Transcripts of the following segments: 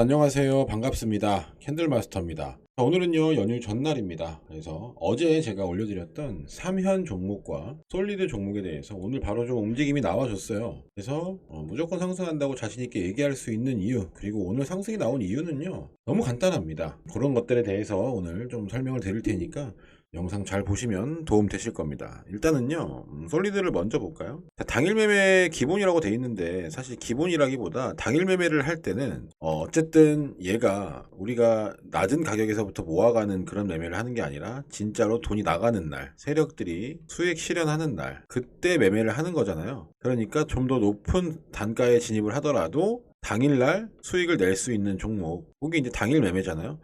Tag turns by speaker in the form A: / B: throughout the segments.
A: 안녕하세요. 반갑습니다. 캔들마스터입니다. 자, 오늘은요, 연휴 전날입니다. 그래서 어제 제가 올려드렸던 3현 종목과 솔리드 종목에 대해서 오늘 바로 좀 움직임이 나와줬어요. 그래서 어, 무조건 상승한다고 자신있게 얘기할 수 있는 이유, 그리고 오늘 상승이 나온 이유는요, 너무 간단합니다. 그런 것들에 대해서 오늘 좀 설명을 드릴 테니까 영상 잘 보시면 도움 되실 겁니다. 일단은요, 음, 솔리드를 먼저 볼까요? 자, 당일 매매 기본이라고 돼 있는데 사실 기본이라기보다 당일 매매를 할 때는 어, 어쨌든 얘가 우리가 낮은 가격에서부터 모아가는 그런 매매를 하는 게 아니라 진짜로 돈이 나가는 날, 세력들이 수익 실현하는 날, 그때 매매를 하는 거잖아요. 그러니까 좀 더 높은 단가에 진입을 하더라도 당일날 수익을 낼 수 있는 종목, 그게 이제 당일 매매잖아요.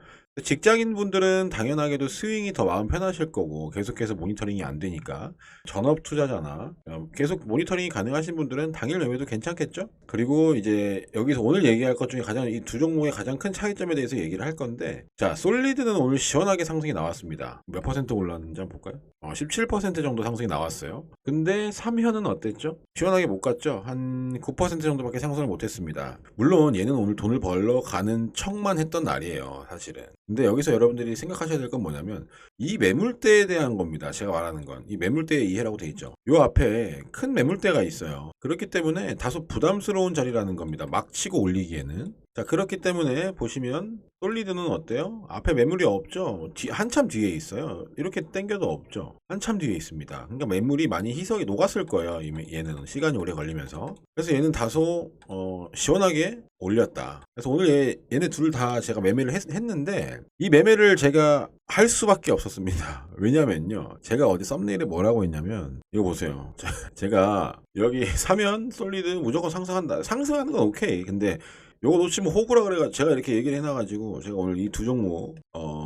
A: 직장인 분들은 당연하게도 스윙이 더 마음 편하실 거고 계속해서 모니터링이 안 되니까 전업 투자자나 어, 계속 모니터링이 가능하신 분들은 당일 매매도 괜찮겠죠? 그리고 이제 여기서 오늘 얘기할 것 중에 가장 이 두 종목의 가장 큰 차이점에 대해서 얘기를 할 건데 자 솔리드는 오늘 시원하게 상승이 나왔습니다. 몇 퍼센트 올랐는지 한번 볼까요? 어, 17% 정도 상승이 나왔어요. 근데 3현은 어땠죠? 시원하게 못 갔죠? 한 9% 정도밖에 상승을 못 했습니다. 물론 얘는 오늘 돈을 벌러 가는 척만 했던 날이에요, 사실은. 근데 여기서 여러분들이 생각하셔야 될 건 뭐냐면 이 매물대에 대한 겁니다. 제가 말하는 건 이 매물대의 이해라고 돼 있죠. 요 앞에 큰 매물대가 있어요. 그렇기 때문에 다소 부담스러운 자리라는 겁니다. 막 치고 올리기에는. 자, 그렇기 때문에 보시면 솔리드는 어때요? 앞에 매물이 없죠. 뒤, 한참 뒤에 있어요. 이렇게 당겨도 없죠. 한참 뒤에 있습니다. 그러니까 매물이 많이 희석이 녹았을 거예요. 얘는 시간이 오래 걸리면서. 그래서 얘는 다소 어, 시원하게 올렸다. 그래서 오늘 얘, 얘네 둘 다 제가 매매를 했, 했는데 이 매매를 제가 할 수밖에 없었습니다. 왜냐면요. 제가 어디 썸네일에 뭐라고 했냐면 이거 보세요. 자, 제가 여기 사면 솔리드 무조건 상승한다. 상승하는 건 오케이. 근데 요거 놓치면 호구라 그래가 제가 이렇게 얘기를 해놔가지고 제가 오늘 이 두 종목 어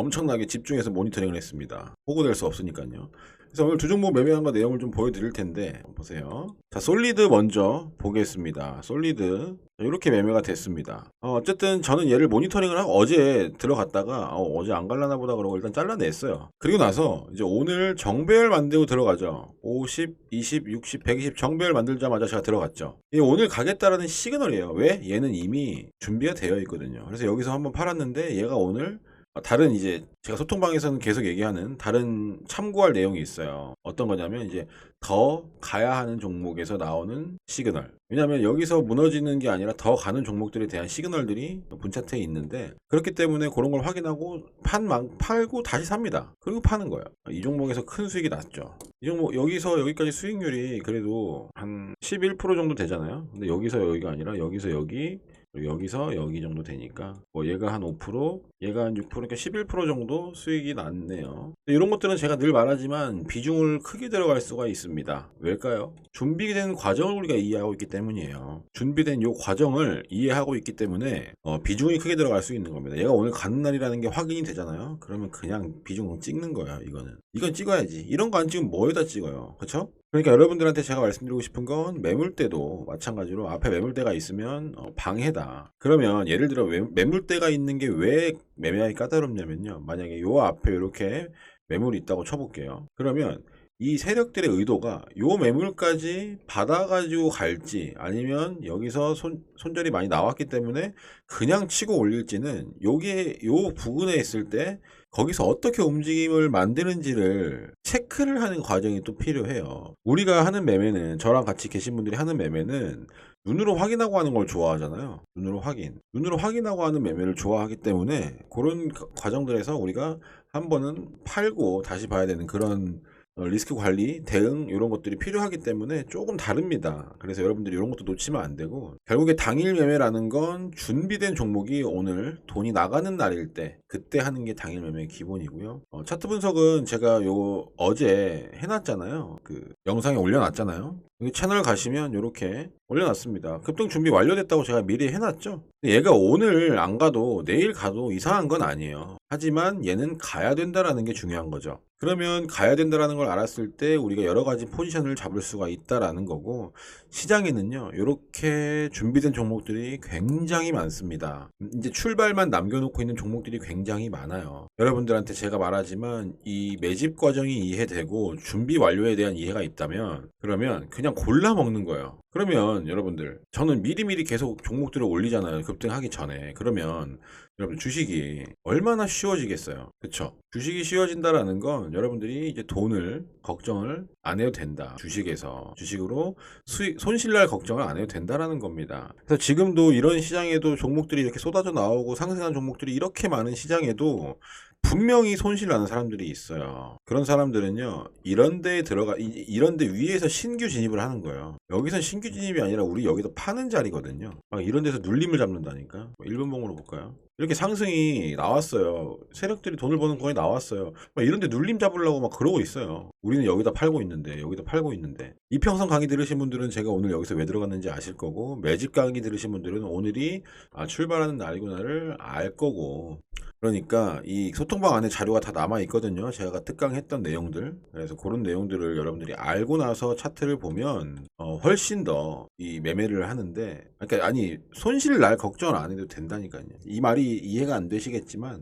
A: 엄청나게 집중해서 모니터링을 했습니다. 호구될 수 없으니까요. 그래서 오늘 두 종목 매매한 거 내용을 좀 보여드릴 텐데 보세요. 자 솔리드 먼저 보겠습니다. 솔리드 이렇게 매매가 됐습니다. 어, 쨌든 저는 얘를 모니터링을 하고 어제 들어갔다가 어, 제안 갈라나 보다 그러고 일단 잘라냈어요. 그리고 나서 이제 오늘 정배열 만들고 들어가죠. 50, 20, 60, 120 정배열 만들자마자 제가 들어갔죠. 이 오늘 가겠다라는 시그널이에요. 왜? 얘는 이미 준비가 되어 있거든요. 그래서 여기서 한번 팔았는데 얘가 오늘 다른 이제 제가 소통방에서는 계속 얘기하는 다른 참고할 내용이 있어요. 어떤 거냐면 이제 더 가야 하는 종목에서 나오는 시그널. 왜냐하면 여기서 무너지는 게 아니라 더 가는 종목들에 대한 시그널들이 분차트에 있는데 그렇기 때문에 그런 걸 확인하고 판만 팔고 다시 삽니다. 그리고 파는 거예요. 이 종목에서 큰 수익이 났죠. 이 종목 여기서 여기까지 수익률이 그래도 한 11% 정도 되잖아요. 근데 여기서 여기가 아니라 여기서 여기 여기서 여기 정도 되니까 뭐 얘가 한 5% 얘가 한 6% 그러니까 11% 정도 수익이 났네요. 이런 것들은 제가 늘 말하지만 비중을 크게 들어갈 수가 있습니다. 왜일까요? 준비된 과정을 우리가 이해하고 있기 때문이에요. 준비된 이 과정을 이해하고 있기 때문에 어, 비중이 크게 들어갈 수 있는 겁니다. 얘가 오늘 가는 날이라는 게 확인이 되잖아요. 그러면 그냥 비중을 찍는 거야 이거는. 이건 찍어야지. 이런 거 안 찍으면 뭐에다 찍어요? 그쵸? 그러니까 여러분들한테 제가 말씀드리고 싶은 건 매물대도 마찬가지로 앞에 매물대가 있으면 어, 방해다. 그러면 예를 들어 매- 매물대가 있는 게 왜 매매하기 까다롭냐면요. 만약에 요 앞에 이렇게 매물이 있다고 쳐볼게요. 그러면 이 세력들의 의도가 요 매물까지 받아가지고 갈지 아니면 여기서 손, 손절이 많이 나왔기 때문에 그냥 치고 올릴지는 요게 요 부근에 있을 때 거기서 어떻게 움직임을 만드는지를 체크를 하는 과정이 또 필요해요. 우리가 하는 매매는 저랑 같이 계신 분들이 하는 매매는 눈으로 확인하고 하는 걸 좋아하잖아요. 눈으로 확인. 눈으로 확인하고 하는 매매를 좋아하기 때문에 그런 과- 과정들에서 우리가 한 번은 팔고 다시 봐야 되는 그런 어, 리스크 관리, 대응 이런 것들이 필요하기 때문에 조금 다릅니다. 그래서 여러분들이 이런 것도 놓치면 안 되고 결국에 당일 매매라는 건 준비된 종목이 오늘 돈이 나가는 날일 때 그때 하는 게 당일 매매의 기본이고요. 어, 차트 분석은 제가 요 어제 해놨잖아요. 그 영상에 올려놨잖아요. 여기 채널 가시면 이렇게 올려놨습니다. 급등 준비 완료됐다고 제가 미리 해놨죠. 얘가 오늘 안 가도 내일 가도 이상한 건 아니에요. 하지만 얘는 가야 된다라는 게 중요한 거죠. 그러면 가야 된다라는 걸 알았을 때 우리가 여러 가지 포지션을 잡을 수가 있다라는 거고 시장에는요 이렇게 준비된 종목들이 굉장히 많습니다. 이제 출발만 남겨놓고 있는 종목들이 굉장히 많아요. 여러분들한테 제가 말하지만 이 매집 과정이 이해되고 준비 완료에 대한 이해가 있다면 그러면 그냥 골라 먹는 거예요. 그러면 여러분들 저는 미리미리 계속 종목들을 올리잖아요. 급등하기 전에. 그러면 여러분 주식이 얼마나 쉬워지겠어요. 그쵸? 주식이 쉬워진다라는 건 여러분들이 이제 돈을 걱정을 안 해도 된다. 주식에서 주식으로 수익 손실날 걱정을 안 해도 된다라는 겁니다. 그래서 지금도 이런 시장에도 종목들이 이렇게 쏟아져 나오고 상승한 종목들이 이렇게 많은 시장에도 분명히 손실 나는 사람들이 있어요. 그런 사람들은요, 이런 데에 들어가, 이- 이런 데 위에서 신규 진입을 하는 거예요. 여기선 신규 진입이 아니라 우리 여기서 파는 자리거든요. 막 이런 데서 눌림을 잡는다니까. 뭐 일본봉으로 볼까요? 이렇게 상승이 나왔어요. 세력들이 돈을 버는 거에 나왔어요. 막 이런 데 눌림 잡으려고 막 그러고 있어요. 우리는 여기다 팔고 있는데, 여기다 팔고 있는데. 이평선 강의 들으신 분들은 제가 오늘 여기서 왜 들어갔는지 아실 거고, 매집 강의 들으신 분들은 오늘이 아, 출발하는 날이구나를 알 거고, 그러니까 이 소통방 안에 자료가 다 남아 있거든요. 제가 특강했던 내용들. 그래서 그런 내용들을 여러분들이 알고 나서 차트를 보면 어, 훨씬 더이 매매를 하는데 그러니까 아니 손실 날 걱정을 안 해도 된다니까요. 이 말이 이해가 안 되시겠지만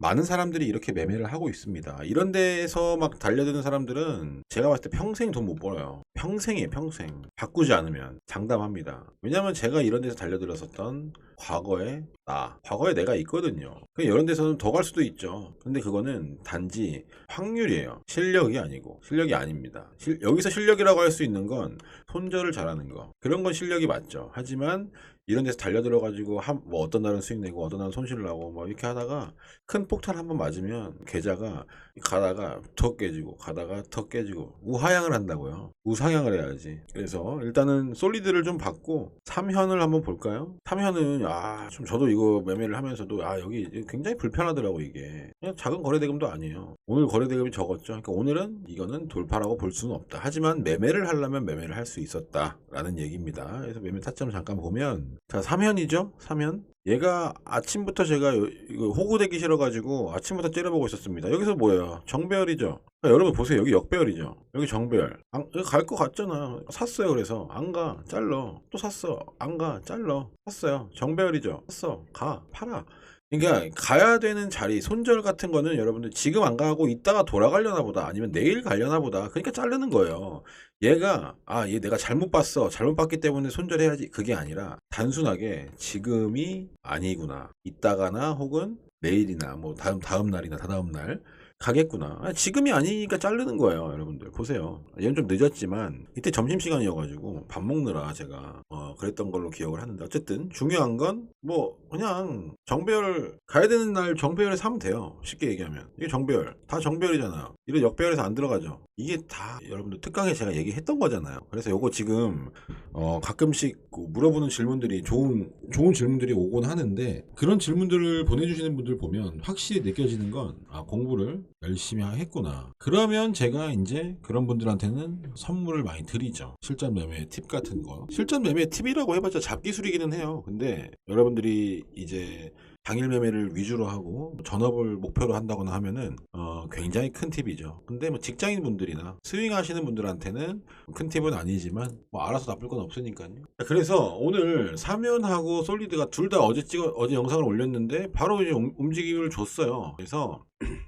A: 많은 사람들이 이렇게 매매를 하고 있습니다. 이런 데에서 막 달려드는 사람들은 제가 봤을 때 평생 돈 못 벌어요. 평생이에요, 평생. 바꾸지 않으면 장담합니다. 왜냐면 제가 이런 데서 달려들었었던 과거에 나, 과거에 내가 있거든요. 그 이런 데서는 더 갈 수도 있죠. 근데 그거는 단지 확률이에요. 실력이 아니고 실력이 아닙니다. 실- 여기서 실력이라고 할 수 있는 건 손절을 잘하는 거. 그런 건 실력이 맞죠. 하지만 이런 데서 달려들어 가지고 한뭐 어떤 날은 수익 내고 어떤 날은 손실을 나고 뭐 이렇게 하다가 큰 폭탄 한 번 맞으면 계좌가 가다가 더 깨지고 가다가 더 깨지고 우하향을 한다고요. 우상향을 해야지. 그래서 일단은 솔리드를 좀 받고 3현을 한번 볼까요? 3현은 아, 좀 저도 이거 매매를 하면서도 아, 여기 굉장히 불편하더라고 이게. 그냥 작은 거래 대금도 아니에요. 오늘 거래 대금이 적었죠. 그러니까 오늘은 이거는 돌파라고 볼 수는 없다. 하지만 매매를 하려면 매매를 할 수 있었다라는 얘기입니다. 그래서 매매 타점 잠깐 보면 자, 3현이죠? 3현. 얘가 아침부터 제가 호구되기 싫어가지고 아침부터 째려보고 있었습니다. 여기서 뭐예요? 정배열이죠. 그러니까 여러분 보세요. 여기 역배열이죠. 여기 정배열. 갈 것 같잖아. 샀어요. 그래서 안 가. 잘러. 또 샀어. 안 가. 잘러. 샀어요. 정배열이죠. 샀어. 가. 팔아. 그러니까 가야 되는 자리 손절 같은 거는 여러분들 지금 안 가고 이따가 돌아가려나 보다 아니면 내일 가려나 보다 그러니까 자르는 거예요. 얘가 아 얘 내가 잘못 봤어 잘못 봤기 때문에 손절해야지 그게 아니라 단순하게 지금이 아니구나 이따가나 혹은 내일이나 뭐 다음 다음 날이나 다다음 날 가겠구나. 아, 지금이 아니니까 자르는 거예요, 여러분들. 보세요. 얘는 좀 늦었지만 이때 점심 시간이어가지고 밥 먹느라 제가 어, 그랬던 걸로 기억을 하는데 어쨌든 중요한 건 뭐 그냥 정배열 가야 되는 날 정배열에 사면 돼요. 쉽게 얘기하면 이게 정배열 다 정배열이잖아요. 이런 역배열에서 안 들어가죠. 이게 다 여러분들 특강에 제가 얘기했던 거잖아요. 그래서 요거 지금 어, 가끔씩 그 물어보는 질문들이 좋은 좋은 질문들이 오곤 하는데 그런 질문들을 보내주시는 분들 보면 확실히 느껴지는 건 아, 공부를 열심히 했구나. 그러면 제가 이제 그런 분들한테는 선물을 많이 드리죠. 실전 매매 팁 같은 거. 실전 매매 팁이라고 해봤자 잡기술이기는 해요. 근데 여러분들이 이제 당일 매매를 위주로 하고 전업을 목표로 한다거나 하면은 어, 굉장히 큰 팁이죠. 근데 뭐 직장인 분들이나 스윙 하시는 분들한테는 큰 팁은 아니지만 뭐 알아서 나쁠 건 없으니까요. 그래서 오늘 사면하고 솔리드가 둘 다 어제 찍어 어제 영상을 올렸는데 바로 이제 움- 움직임을 줬어요. 그래서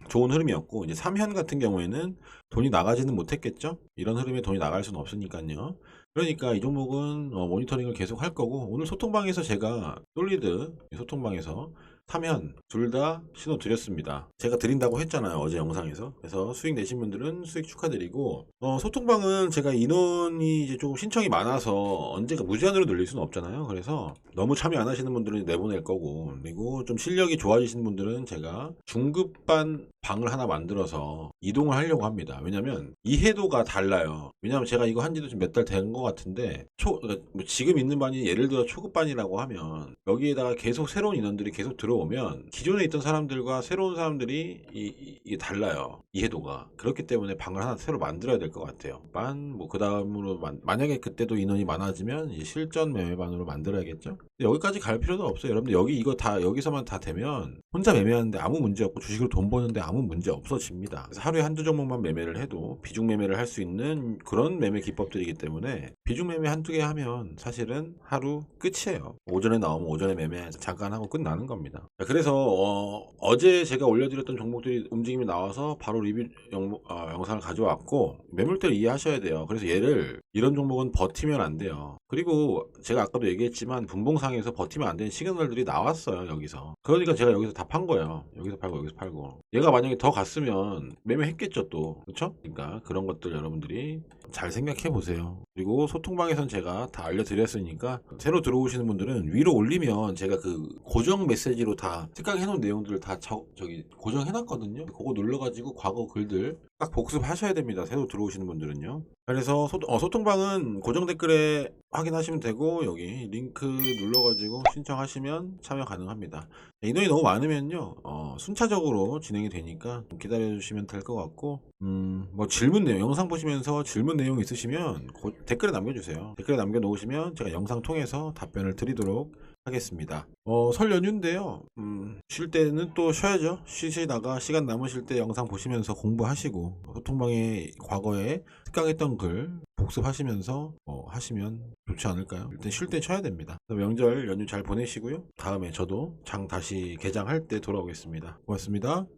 A: 좋은 흐름이었고 이제 3현 같은 경우에는 돈이 나가지는 못했겠죠. 이런 흐름에 돈이 나갈 수는 없으니까요. 그러니까 이 종목은 어, 모니터링을 계속 할 거고 오늘 소통방에서 제가 솔리드 소통방에서 3현 둘다 신호 드렸습니다. 제가 드린다고 했잖아요 어제 영상에서. 그래서 수익 내신 분들은 수익 축하드리고 어, 소통방은 제가 인원이 이제 조금 신청이 많아서 언제가 무제한으로 늘릴 수는 없잖아요. 그래서 너무 참여 안 하시는 분들은 내보낼 거고 그리고 좀 실력이 좋아지신 분들은 제가 중급반 방을 하나 만들어서 이동을 하려고 합니다. 왜냐면 이해도가 달라요. 왜냐면 제가 이거 한 지도 좀 몇 달 된 것 같은데 초 그러니까 뭐 지금 있는 반이 예를 들어 초급반이라고 하면 여기에다가 계속 새로운 인원들이 계속 들어 오면 기존에 있던 사람들과 새로운 사람들이 이, 이- 이 게 달라요. 이해도가. 그렇기 때문에 방을 하나 새로 만들어야 될 것 같아요. 반, 뭐, 그 다음으로, 만, 만약에 그때도 인원이 많아지면 실전 매매반으로 만들어야겠죠? 여기까지 갈 필요도 없어요. 여러분들 여기 이거 다, 여기서만 다 되면 혼자 매매하는데 아무 문제 없고 주식으로 돈 버는데 아무 문제 없어집니다. 하루에 한두 종목만 매매를 해도 비중 매매를 할 수 있는 그런 매매 기법들이기 때문에 비중 매매 한두 개 하면 사실은 하루 끝이에요. 오전에 나오면 오전에 매매해서 잠깐 하고 끝나는 겁니다. 자, 그래서 어, 제 제가 올려드렸던 종목들이 움직임이 나와서 바로 리뷰 영, 상을 가져왔고 매물대를 이해하셔야 돼요. 그래서 얘를 이런 종목은 버티면 안 돼요. 그리고 제가 아까도 얘기했지만 분봉상에서 버티면 안 되는 시그널들이 나왔어요 여기서. 그러니까 제가 여기서 다 판 거예요. 여기서 팔고 여기서 팔고. 얘가 만약에 더 갔으면 매매했겠죠 또. 그렇죠? 그러니까 그런 것들 여러분들이 잘 생각해 보세요. 그리고 소통방에선 제가 다 알려드렸으니까 새로 들어오시는 분들은 위로 올리면 제가 그 고정 메시지로 다 특강해 놓은 내용들을 다 저, 저기 고정해 놨거든요. 그거 눌러가지고 과거 글들 딱 복습하셔야 됩니다. 새로 들어오시는 분들은요. 그래서 소, 어, 소통방은 고정 댓글에 확인하시면 되고 여기 링크 눌러가지고 신청하시면 참여 가능합니다. 인원이 너무 많으면요 어, 순차적으로 진행이 되니까 좀 기다려주시면 될 것 같고 음, 뭐 질문 내용 영상 보시면서 질문 내용 있으시면 고- 댓글에 남겨주세요. 댓글에 남겨놓으시면 제가 영상 통해서 답변을 드리도록 하겠습니다. 어, 설 연휴인데요. 음, 쉴 때는 또 쉬어야죠. 쉬시다가 시간 남으실 때 영상 보시면서 공부하시고 소통방에 과거에 특강했던 글 복습하시면서 어, 하시면 좋지 않을까요? 일단 쉴 때 쉬어야 됩니다. 명절 연휴 잘 보내시고요. 다음에 저도 장 다시 개장할 때 돌아오겠습니다. 고맙습니다.